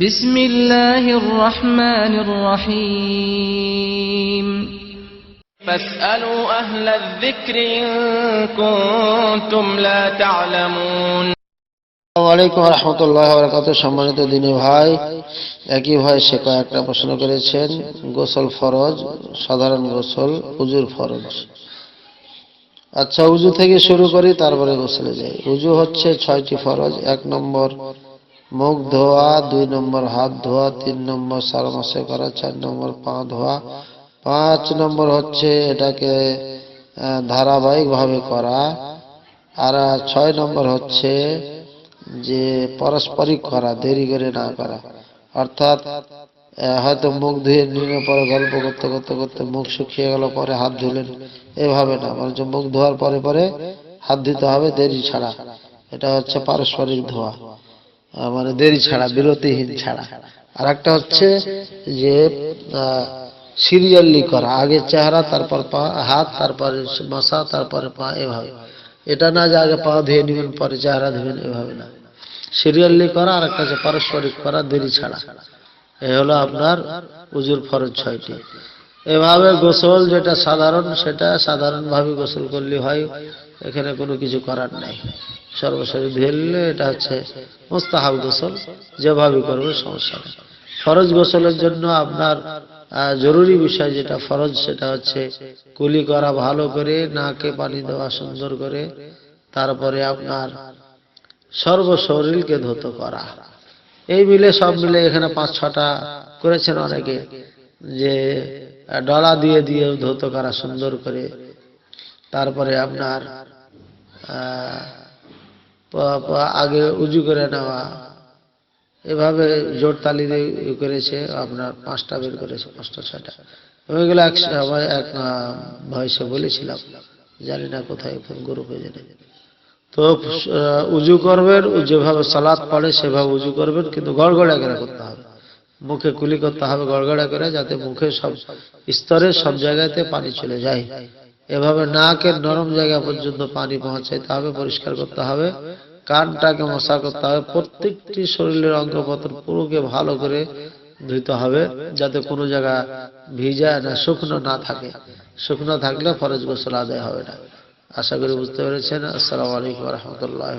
بسم الله الرحمن الرحيم فاسألوا أهل الذكر إن كنتم لا تعلمون আসসালামু আলাইকুম রহমতুল্লাহ বরকাত সম্মানিত দিনী ভাই একই ভাই সে কয়েকটা প্রশ্ন করেছেন গোসল ফরজ সাধারণ গোসল উজুর ফরজ আচ্ছা উজু থেকে শুরু করি তারপরে গোসলে যাই উজু হচ্ছে ছয়টি ফরজ এক নম্বর মুখ ধোয়া, দুই নম্বর হাত ধোয়া, তিন নম্বর সারমাসে করা, চার নম্বর পা ধোয়া। পাঁচ নম্বর হচ্ছে এটাকে ধারাবাহিকভাবে করা। আর ছয় নম্বর হচ্ছে যে পারস্পরিক করা, দেরি করে না করা। অর্থাৎ হয়তো মুখ ধুয়ে নিলে পরে গল্প করতে করতে করতে মুখ শুকিয়ে গেল, পরে হাত ধুলেন। এভাবে না, বরঞ্চ মুখ ধোয়ার পরে পরে হাত ধুতে হবে, দেরি ছাড়া। এটা হচ্ছে পারস্পরিক ধোয়া। মানে দেরি ছাড়া, বিরতিহীন ছাড়া। আর একটা হচ্ছে যে সিরিয়ালি করা। আগে চেহারা, তারপর পা, হাত, তারপরে মাসা, তারপরে পা, এভাবে। এটা না যে আগে পা ধুয়ে নেবেন, পরে চেহারা ধুবেন, এভাবে না। সিরিয়ালি করা আর একটা হচ্ছে পারস্পরিক করা, দেরি ছাড়া। এ হলো আপনার উজুর ফরজ ছয়টি। এভাবে গোসল যেটা সাধারণ, সেটা সাধারণভাবে গোসল করলে হয়। এখানে কোনো কিছু করার নাই। সর্বশরীর ধুয়ে এটা হচ্ছে মোস্তাহাব গোসল যেভাবে করবে সমস্যা নেই। ফরজ গোসলের জন্য আপনার জরুরি বিষয় যেটা ফরজ সেটা হচ্ছে কুলি করা ভালো করে নাকে পানি দেওয়া সুন্দর করে তারপরে আপনার সর্বশরীরকে ধৌত করা। এই মিলে সব মিলে এখানে পাঁচ ছটা করেছেন অনেকে যে ডলা দিয়ে দিয়ে ধৌত করা সুন্দর করে। তারপরে আপনার আহ, আগে উজু করে নেওয়া। এভাবে জোর তালি দিয়ে করেছে, আপনার পাঁচটা বের করেছে, পাঁচটা, ছয়টা। ওইগুলো এক সময় এক ভয়েসে বলেছিলাম। জানি না কোথায়, কোন গ্রুপে জেনে। তো উজু করবেন, যেভাবে সালাদ পড়ে সেভাবে উজু করবেন, কিন্তু গড়গড়া করে করতে হবে। মুখে কুলি করতে হবে, গড়গড়া করে, যাতে মুখে সব স্তরে, সব জায়গাতে পানি চলে যায়। এভাবে নাকের নরম জায়গা পর্যন্ত পানি পৌঁছাইতে হবে, পরিষ্কার করতে হবে, কানটাকে মশা করতে হবে, প্রত্যেকটি শরীরের অঙ্গ পত্র পুরোকে ভালো করে ধুইতে হবে যাতে কোনো জায়গা ভিজা না, শুকনো না থাকে। শুকনো থাকলে ফরজ গোসল আদায় হবে না। আশা করি বুঝতে পেরেছেন। আসসালামু আলাইকুম রহমতুল্লাহ